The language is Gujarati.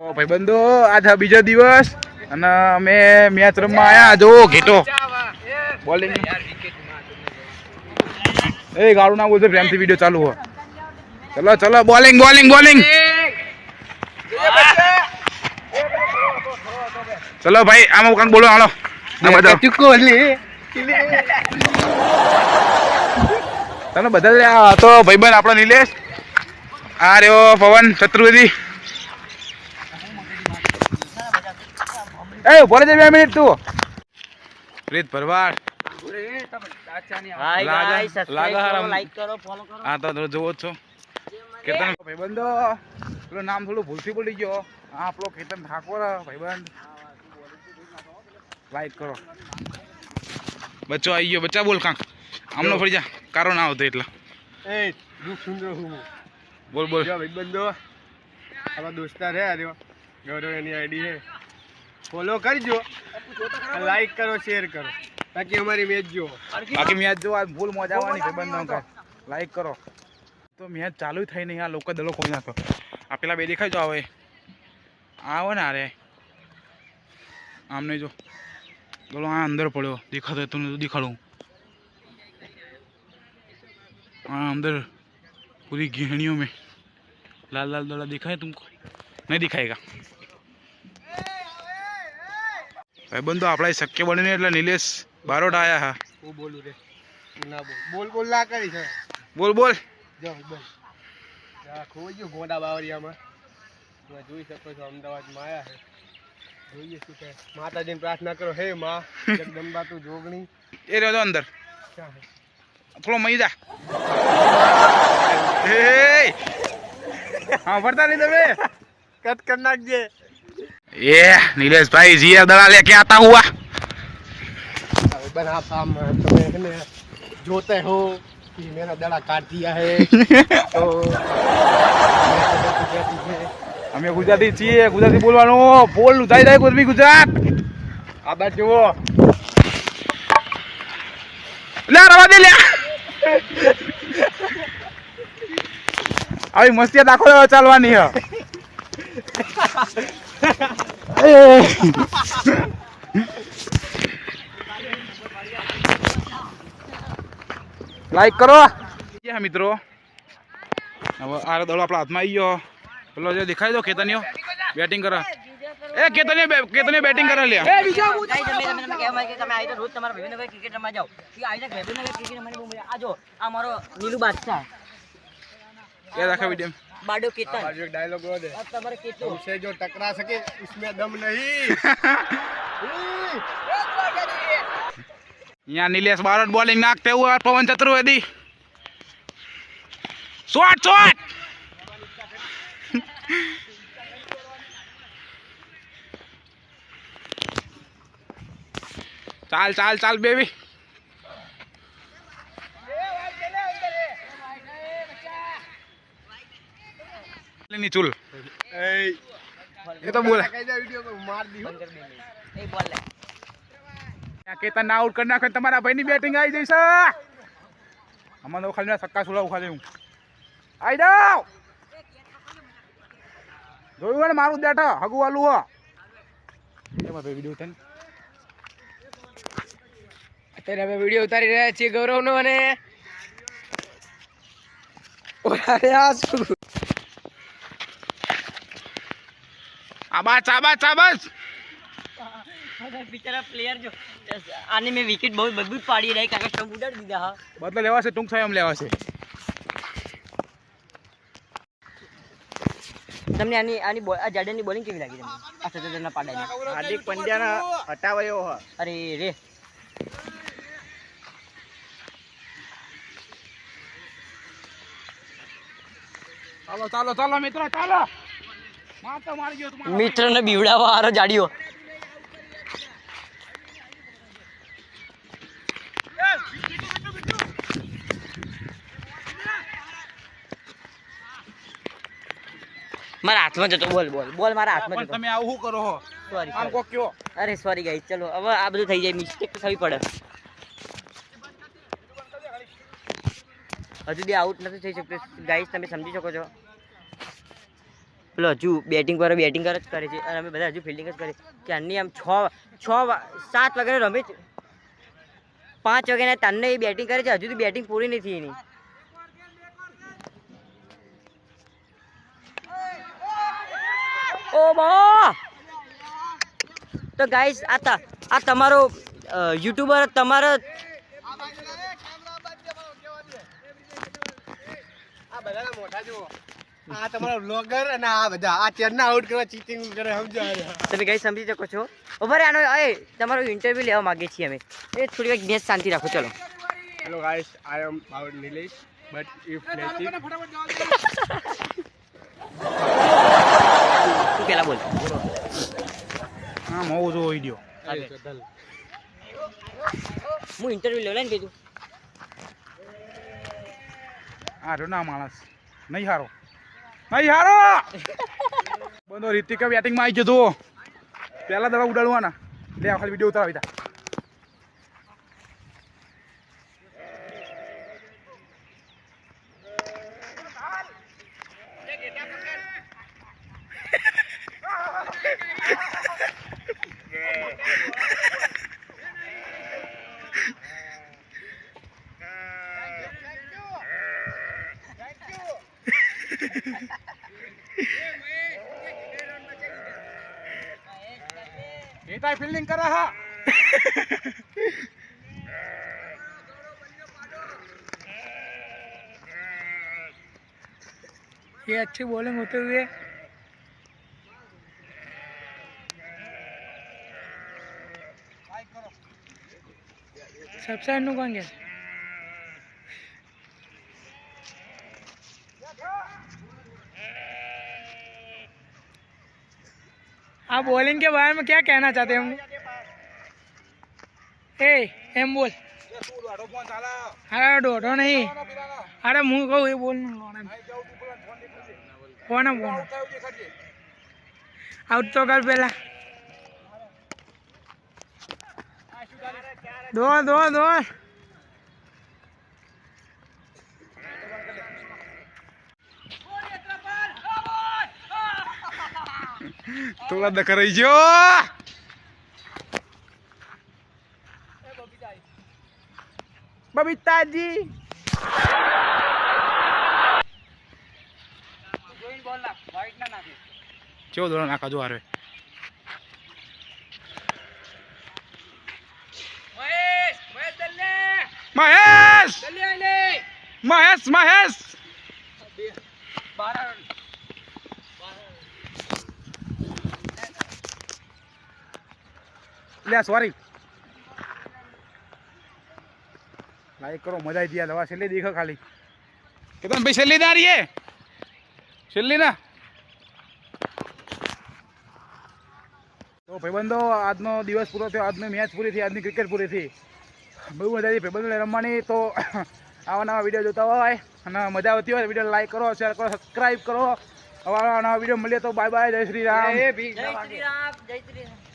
ઓ ભાઈબંધો આજ આ બીજો દિવસ અને અમે મેચ રમવા આયા. જો ઘેટો. બોલિંગ. એ ગાળું ના બોલતો પ્રેમથી વીડિયો ચાલુ હોય. ચલો ચલો બોલિંગ બોલિંગ બોલિંગ. ચલો ભાઈ આમાં કાંક બોલો હાલો. બધા. તને બધા તો ભાઈબંધ આપણો નિલેશ. આ રહ્યો પવન ચતુર્વેદી એ બોલે જ બે મિનિટ તું. પ્રીત ભરવાડ. ભાઈબંધો પેલું નામ થોડું ભૂલથી બોલી ગયો. આપણો કેતન ઠાકોર ભાઈબંધ. લાઈક કરો. બચ્ચો આવી ગયો. બચ્ચા બોલ કાંક. આમનો ફરી જા. કારો ના આવતો એટલે. એ દુઃખ સુંદર હું બોલ બોલ. ભાઈબંધો આપણા દોસ્તાર હે આર્યો ગૌરવ એની આઈડી હે. ફોલો કરજો. લાઈક કરો શેર કરો. બાકી અમારી મેચ જુઓ. બાકી મેચ જુઓ આ ભૂલ મોજા આવવાની છે, બંધ લાઈક કરો. તો મેચ ચાલુ થઈ નહીં, આ લોકો દલો ખોલી નાખો. આ પેલા બે દેખાય જો આવે આવો ને અરે આમને જો. બોલો, આ અંદર પડ્યો. દેખાતો તમને દેખાડું. આ અંદર પૂરી ઘેણીઓ મેં. લાલ લાલ દોડા દેખાય તુમકો? નહીં કા? ભાઈ ભાઈબંધો આપણે શક્ય બનીને એટલે નિલેશ બારોટ આયા હા. હું બોલું રે. ના બોલ. બોલ બોલ ના કરી છે. બોલ બોલ. જો બોલ. ખોઈ ગયું ગોડા બાવરિયામાં તમે જોઈ શકો છો અમદાવાદમાં આવ્યા છે. જોઈએ શું છે માતાજીને પ્રાર્થના કરો. હે માં જગદંબા તું જોગણી. એ રહ્યો તો અંદર. થોડો મહી હે. હા ફરતા નહીં તમે? કટ કરી નાખજે. ये नीलेश भाई जी दड़ा लेके आता हुआ भाई आप हम तुम्हें है ना जोते हो कि मेरा दड़ा काट दिया है तो અમે ગુજરાતી છીએ ગુજરાતી બોલવાનું બોલ ઉધાઈ જાય કોઈ બી ગુજરાત આ બાદ જુઓ લે રવા દે લે આવી મસ્તી દાખલો ચાલવાની હે લાઈક કરો. યા મિત્રો. હવે આ દડો આપણા હાથમાં આવી ગયો. પેલો જે દેખાય દો કેતનીઓ બેટિંગ કરે. એ કેતનીઓ કેતનીઓ બેટિંગ કરે લે ગાઈસ તમે તમે તમે કહેવા માંગે કે તમે આવી તો રોજ તમારા ભાઈબંધ વગર ક્રિકેટ રમવા જાઓ. કે આવી તો ભાઈબંધ વગર ક્રિકેટ રમવાની બહુ મજા આ જો આ મારો નીલુ બાદશાહ. એ રાખા વીડિયો બાડો કેતન बाजू एक डायलॉग बोल दे આ તમારે કેતો उसे जो टकरा सके उसमें दम नहीं અહીંયા નિલેશ બારોટ બોલિંગ નાખતે हुआ पवन चतुर्वेदी शॉट शॉट ચાલ ચાલ ચાલ બેબી ની ચૂલ. એ તો બોલે. કેતન ના આઉટ કરી નાખે તમારા ભાઈ ની બેટિંગ આવી જઈશ અમારે ઉખાડી સક્કા સુલા ઉખાડી હું આવી જાઓ. જોયું ને મારું બેઠા હગુ વાલું હો. ભાઈ વીડિયો ઉતારી. અત્યારે અમે વીડિયો ઉતારી રહ્યા છીએ ગૌરવનો અને અરે આબાસ આબાસ આબાસ બિચારા પ્લેયર જો આની મેં વિકેટ બહુ બધું જ પાડી રહી કાકા સ્ટમ્પ ઉડાડી દીધા હા. લેવા લેવાશે ટૂંક લેવા છે. તમને આની આની આ જાડેની બોલિંગ કેવી લાગી તમને? આ સતતના પાડાની. હાર્દિક પંડ્યાના હટાવાયો હ. અરે રે. ચાલો ચાલો ચાલો મિત્રો ચાલો માર તો મારી ગયો તમારો મિત્રને બીવડાવવા હારો જાડીઓ. મારા હાથમાં જતો બોલ બોલ બોલ મારા હાથમાં જતો. તમે આવું શું કરો છો સોરી આમ કો કયો. અરે સોરી ગાઈસ ચલો હવે આ બધું થઈ જાય. મિસ્ટેક થવી પડે. હજુ બી આઉટ નથી થઈ શકતું. ગાઈસ તમે સમજી શકો છો. પેલો હજુ બેટિંગ પર બેટિંગ જ કરે છે અને અમે બધા હજુ ફિલ્ડિંગ જ કરીએ આની આમ છ છ સાત વાગે રમે છે. પાંચ વાગ્યાના તાનને એ બેટિંગ કરે છે, હજુ તો બેટિંગ પૂરી નથી એની. ઓ તો ગાઈસ આ આ તમારો યુટ્યુબર તમારો મોઢા જુઓ. આ તમારા બ્લોગર અને આ બધા. આ ચેરના આઉટ કરવા ચીટિંગ કરે સમજો તમે કઈ સમજી શકો છો. ઉભરે આનો એ તમારો ઇન્ટરવ્યુ લેવા માંગીએ છીએ અમે. એ થોડી વાર મેચ શાંતિ રાખો ચલો. હેલો ગાઈસ આઈ એમ બાવર નિલેશ બટ ઇફ નૈતિક તું પેલા બોલ. હા મઉ જો વીડિયો હું ઇન્ટરવ્યુ લેવા ને કીધું આ રહ્યો ના માણસ. નહીં હારો. હારો! બંધો રીતિકા બેટિંગમાં આવી જતો પહેલા દવા ઉડાડવાના. લે ખાલી વીડિયો ઉતારાવી તા એ તાય ફિલ્ડિંગ કરે હા ये अच्छी बॉलिंग होते हुए सबसे નું કોણ आप बॉलिंग के बारे में क्या कहना चाहते हैं हम ए एम बोल अरे डोडो नहीं अरे मुंह को ये बोल કોને બોલ આઉટ તો કર પેલા દો દો દો થોડા દખ રહી ગયો બબીતાજી. કેવો ધોરણ નાખા જો હારે. મહેશ મહેશ મહેશ! લે સોરી લાઈક કરો, મજા આવી દવા. છેલ્લી દેખો ખાલી. કે તમે ભાઈ, છેલ્લી ના રહીએ? છેલ્લી ના? તો ભાઈબંધો, આજનો દિવસ પૂરો થયો. આજની મેચ પૂરી થઈ, આજની ક્રિકેટ પૂરી થઈ. બહુ મજા આવી. ભાઈબંધોને રમવાની તો આવા નવા વીડિયો જોતા હોય અને મજા આવતી હોય વીડિયો લાઈક કરો શેર કરો સબસ્ક્રાઈબ કરો. આવા નવા વીડિયો મળીએ તો બાય બાય જય શ્રી રામ. જય શ્રી રામ. જય શ્રી રામ.